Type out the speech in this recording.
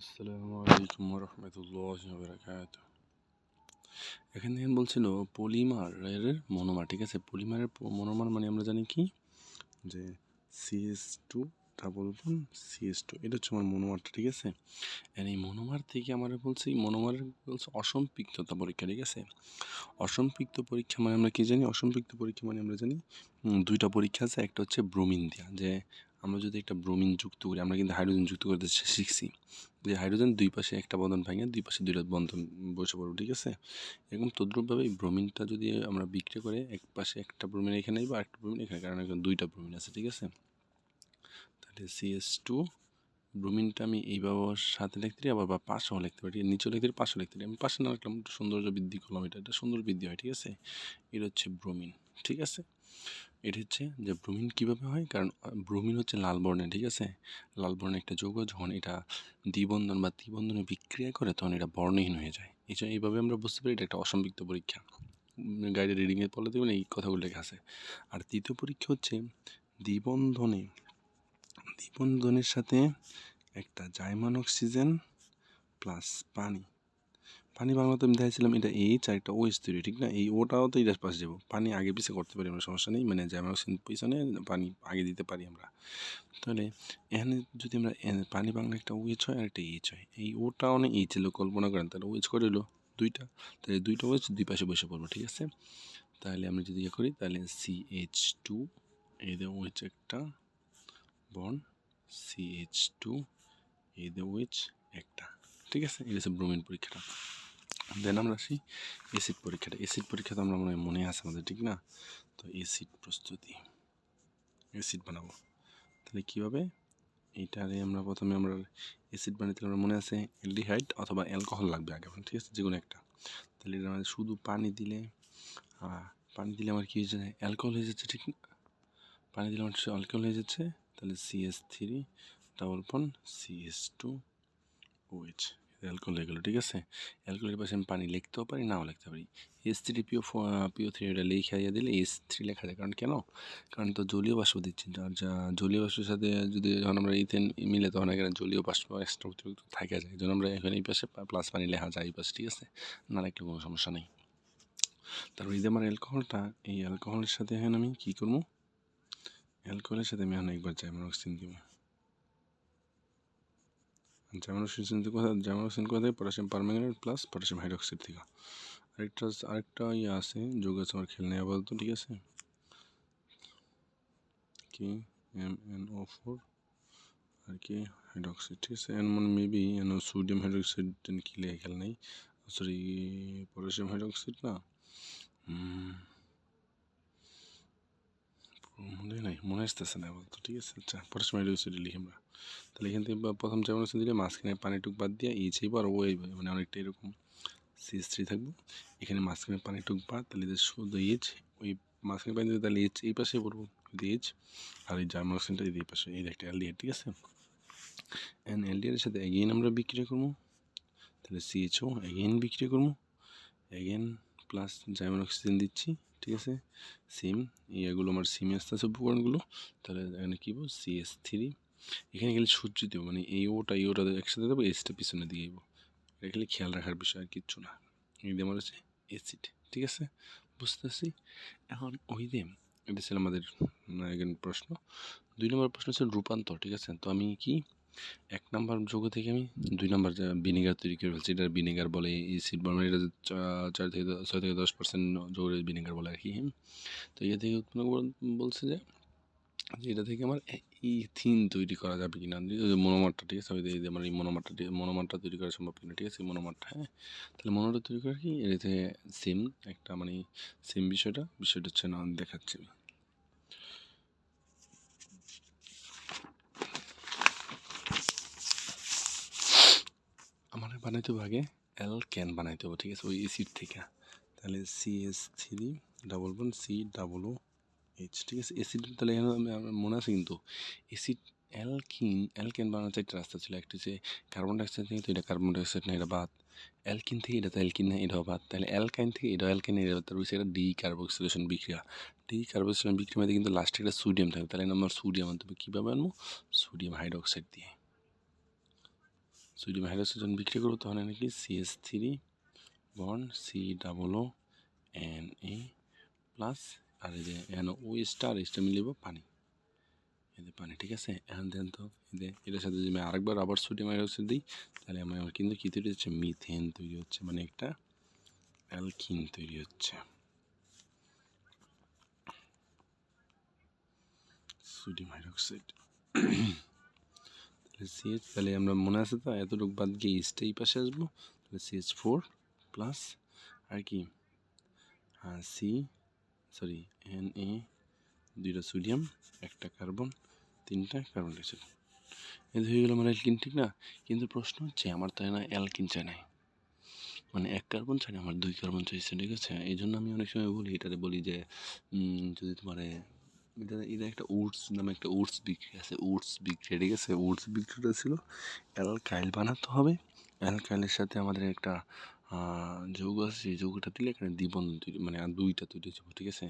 আসসালামু আলাইকুম রহমতুল্লাহ বারাকাত এখানে বলছিল পলিমারের মনোমার, ঠিক আছে? পলিমারের মনোমার মানে আমরা জানি কি? যে CS two double one CS two এটা হচ্ছে আমার মনোমারটা, ঠিক আছে? আর এই মনোমার থেকে আমার বলছি এই মনোমারের বলছে অসম্পৃক্ততা পরীক্ষা, ঠিক আছে? অসম্পৃক্ত পরীক্ষা মানে আমরা কি জানি? অসম্পৃক্ত পরীক্ষা মানে আমরা জানি দুইটা পরীক্ষা আছে, একটা হচ্ছে ব্রোমিন দিয়া, যে আমরা যদি একটা ব্রোমিন যুক্ত করি, আমরা কিন্তু হাইড্রোজেন যুক্ত করতে শিখছি। যে হাইড্রোজেন দুই পাশে একটা বন্ধন ভাঙে, দুই পাশে দুইটা বন্ধন বসে পড়ব, ঠিক আছে? এরকম তদ্রুপভাবে এই ব্রোমিনটা যদি আমরা বিক্রি করে, এক পাশে একটা ব্রোমিন এখানে বা একটা ব্রোমিন এখানে, কারণ এখানে দুইটা ব্রোমিন আছে, ঠিক আছে? তাহলে সিএস টু ব্রোমিনটা আমি এইভাবে সাথে লিখতে পারি, আবার বা পাশেও লিখতে পারি, নিচেও লিখতে পারি, পাশেও লিখতে পারি। আমি পাশে না রাখলাম সৌন্দর্য বৃদ্ধি করলাম, এটা এটা সুন্দর বৃদ্ধি হয়, ঠিক আছে? এটা হচ্ছে ব্রোমিন ঠিক আছে? এটা হচ্ছে যে ব্রোমিন কীভাবে হয়? কারণ ব্রোমিন হচ্ছে লাল বর্ণের, ঠিক আছে? লাল বর্ণের একটা যৌগ যখন এটা দ্বিবন্ধন বা দ্বিবন্ধনে বিক্রিয়া করে, তখন এটা বর্ণহীন হয়ে যায়। এই জন্য এইভাবে আমরা বুঝতে পারি এটা একটা অসম্পৃক্ত পরীক্ষা। গাইডে রিডিংয়ে পড়লে দেখবেন এই কথাগুলো লেখা আছে। আর তৃতীয় পরীক্ষা হচ্ছে দ্বিবন্ধনে। দ্বিবন্ধনের সাথে একটা জাইমান অক্সিজেন প্লাস পানি। পানি বাংলাতে আমি দেখাইছিলাম, এটা এইচ আর একটা ওএস তৈরি ঠিক না? এই ওটাও তো এটার পাশে যাব। পানি আগে পিছিয়ে করতে পারি আমরা, সমস্যা নেই। মানে যেমন পিছনে পানি আগে দিতে পারি আমরা। তাহলে এখানে যদি আমরা পানি বাংলা একটা ওয়েচ হয় আর একটা এইচ হয় এই ওটা অনেক এইচ এলো কল্পনা করেন। তাহলে ওয়েচ করে এলো দুইটা। তাহলে দুইটা ওয়েচ দুই পাশে বসে পড়ব, ঠিক আছে? তাহলে আমরা যদি ইয়ে করি, তাহলে সি এইচ টু দে ওয়েচ একটা বন। সি এইচ টু দে ওয়েচ একটা, ঠিক আছে? এটা হচ্ছে ব্রোমিন পরীক্ষাটা। দেন আমরা আসি। এসিড পরীক্ষাটা এসিড পরীক্ষা তো আমরা মনে মনে আছে আমাদের, ঠিক না? তো এসিড প্রস্তুতি অ্যাসিড বানাবো। তাহলে কীভাবে? এইটারে আমরা প্রথমে আমরা অ্যাসিড বানাতে আমরা মনে আছে অ্যালডিহাইড অথবা অ্যালকোহল লাগবে আগে ঠিক আছে? যে কোনো একটা। তাহলে এটা আমাদের শুধু পানি দিলে পানি দিলে আমার কী হয়ে যায় অ্যালকোহল হয়ে যাচ্ছে, ঠিক না? পানি দিলে আমার অ্যালকোহল হয়ে যাচ্ছে। তাহলে CS three double one CS two OH alcohol হয়ে ঠিক আছে? অ্যালকোহলের পাশে আমি পানি লিখতেও পারি, নাও লিখতে পারি। S three PO PO three এটা লিখাইয়া দিলে এস থ্রি লেখা যায়। কারণ কেন? কারণ তো জলীয় বাষ্প দিচ্ছি। আর যা জলীয় বাষ্পের সাথে যদি যখন আমরা ইথেন মিলে, তখন এখানে জলীয় বাষ্প এক্সট্রা অতিরিক্ত থাকে যায়। যেন আমরা এখানে এই পাশে প্লাস পানি লেখা যায় এই পাশে, ঠিক আছে? না লিখলে কোনো সমস্যা নেই। তারপর এই যে আমার অ্যালকোহলটা, এই অ্যালকোহলের সাথে এখন আমি কী করব? অ্যালকোহলের সাথে আমি এখন একবার জাইমার অক্সিজেন দিব। জাইমার অক্সিজেন কোথা জাইমার অক্সিজেন কোথা থেকে potassium permanganate plus potassium hydroxide থেকে আরেকটা আরেকটা ইয়ে আছে, যোগ আছে আমার খেলনে, আপাতত ঠিক আছে? কি এম এন ও ফোর আর কি হাইড্রোক্সাইড ঠিক আছে? এন মানে মেবি এন সোডিয়াম হাইড্রোক্সাইড কি লেগে খেয়াল নেই? সরি পটাশিয়াম হাইড্রোক্সাইড না? মনে নাই মনে আসতেছে না বলতো ঠিক আছে আচ্ছা পটাশিয়াম হাইড্রোক্সাইড লিখি আমরা তাহলে এখান থেকে প্রথম যেমন দিলে মাঝখানে পানিটুক বাদ দিয়ে এই চাইব আর ওই মানে অনেকটা এরকম সিএস থ্রি থাকব এখানে মাঝখানে পানি টুকবা তাহলে যে শুধু এইচ ওই মাঝখানে পানি তাহলে এইচ এই পাশে পড়ব এইচ আর এই জার্মান অক্সিজেনটা এই পাশে এই একটা এলডিআর ঠিক আছে অ্যান্ড এলডিআরের সাথে এগেইন আমরা বিক্রিয়া করব তাহলে সিএইচও এগেইন বিক্রিয়া করব এগেইন প্লাস জার্মান অক্সিজেন দিচ্ছি ঠিক আছে? সিম এগুলো আমার সিমে আসতে আছে উপকরণগুলো। তাহলে এখানে কী বলব? সিএস থ্রি এখানে গেলে সূর্য দেবো মানে এই ওটা এই ওটা একসাথে দেবো এসটা পিছনে দিয়ে দেবো। এটা খালি খেয়াল রাখার বিষয় আর কিচ্ছু না। এই দিয়ে আমার হচ্ছে অ্যাসিড ঠিক আছে? বুঝতেছি। এখন ওই দিয়ে এটা ছিল আমাদের প্রশ্ন। দুই নম্বর প্রশ্ন ছিল রূপান্তর, ঠিক আছে? তো আমি কি এক নম্বর যোগ থেকে আমি দুই নম্বর ভিনেগার তৈরি করে ফেলছি এটা ভিনেগার বলে অ্যাসিড বলে এটা চার থেকে ছয় থেকে দশ পার্সেন্ট যোগের ভিনেগার বলে আর কি তো ইয়ে থেকে উৎপন্ন বলছে যে এটা থেকে আমার থিন তৈরি করা যাবে কি না মনোমারটা ঠিক আছে? এই আমার এই মনোমারটা মনোমারটা তৈরি করা সম্ভব কিনা, ঠিক আছে? মনোমারটা হ্যাঁ? তাহলে মনোমারটা তৈরি করা কি? এতে সেম একটা মানে সেম বিষয়টা বিষয়টা হচ্ছে না দেখাচ্ছি আমার বানাইতে হবে আগে? এল ক্যান বানাইতে হবে, ঠিক আছে? ওই এসিড থেকে। তাহলে C S three double one C double O H ঠিক আছে? অ্যাসিড তাহলে এখানে মনে আছে কিন্তু অ্যাসিড অ্যালকিন অ্যালকেন বানানোর চারটা রাস্তা ছিল। একটা হচ্ছে কার্বন ডাইঅক্সাইড থেকে তো এটা কার্বন ডাইঅক্সাইড না এটা বাদ। অ্যালকিন থেকে এটা তো অ্যালকিন না এটাও বাদ। তাহলে অ্যালকাইন থেকে এটা অ্যালকাইন এটা তার হচ্ছে একটা ডি কার্বক্সিলেশন বিক্রিয়া। ডি কার্বক্সিলেশন বিক্রিয়া মধ্যে কিন্তু লাস্টে একটা সোডিয়াম থাকবে তাহলে আমার সোডিয়াম আনতে হবে। কীভাবে আনব? সোডিয়াম হাইড্রোক্সাইড দিয়ে। সোডিয়াম হাইড্রোক্সাইড যখন বিক্রিয়া করব তখন নাকি CS three bond C double O N A plus আর এই যে এন ও স্টার স্টার মিলিব পানি। যে পানি, ঠিক আছে? এখন দেন তো যে এটার সাথে যদি আমি আরেকবার আবার সোডিয়াম হাইড্রোক্সাইড দিই, তাহলে আমার আমার কিন্তু কী তৈরি হচ্ছে? মিথেন তৈরি হচ্ছে মানে একটা অ্যালকিন তৈরি হচ্ছে। সোডিয়াম হাইড্রোক্সাইড তাহলে সিএইচ তাহলে আমরা মনে আছে তো? এতটুকু বাদ গিয়ে ইস্টটা এই পাশে আসব। তাহলে সিএইচ ফোর প্লাস আর কি? হ্যাঁ সি সরি এন এ দুইটা সোডিয়াম একটা কার্বন তিনটা কার্বন ডাইঅক্সাইড এই হয়ে গেল আমার অ্যালকিন ঠিক না? কিন্তু প্রশ্ন হচ্ছে, আমার তো না অ্যালকিন চাই নাই। মানে এক কার্বন চাই আমার দুই কার্বন চাইছে, ঠিক আছে? এই জন্য আমি অনেক সময় বলি এটাতে বলি যে যদি তোমার এটা একটা উডস নামে একটা উডস বিক্রি, আছে উডস বিক্রি, ঠিক আছে? উডস বিক্রিটা ছিল অ্যালকাইল বানাতে হবে। অ্যালকাইলের সাথে আমাদের একটা যোগ আছে, সেই যৌগটা দিলে এখানে দ্বিবন্ধন তৈরি মানে দুইটা তৈরি হচ্ছে ঠিক আছে?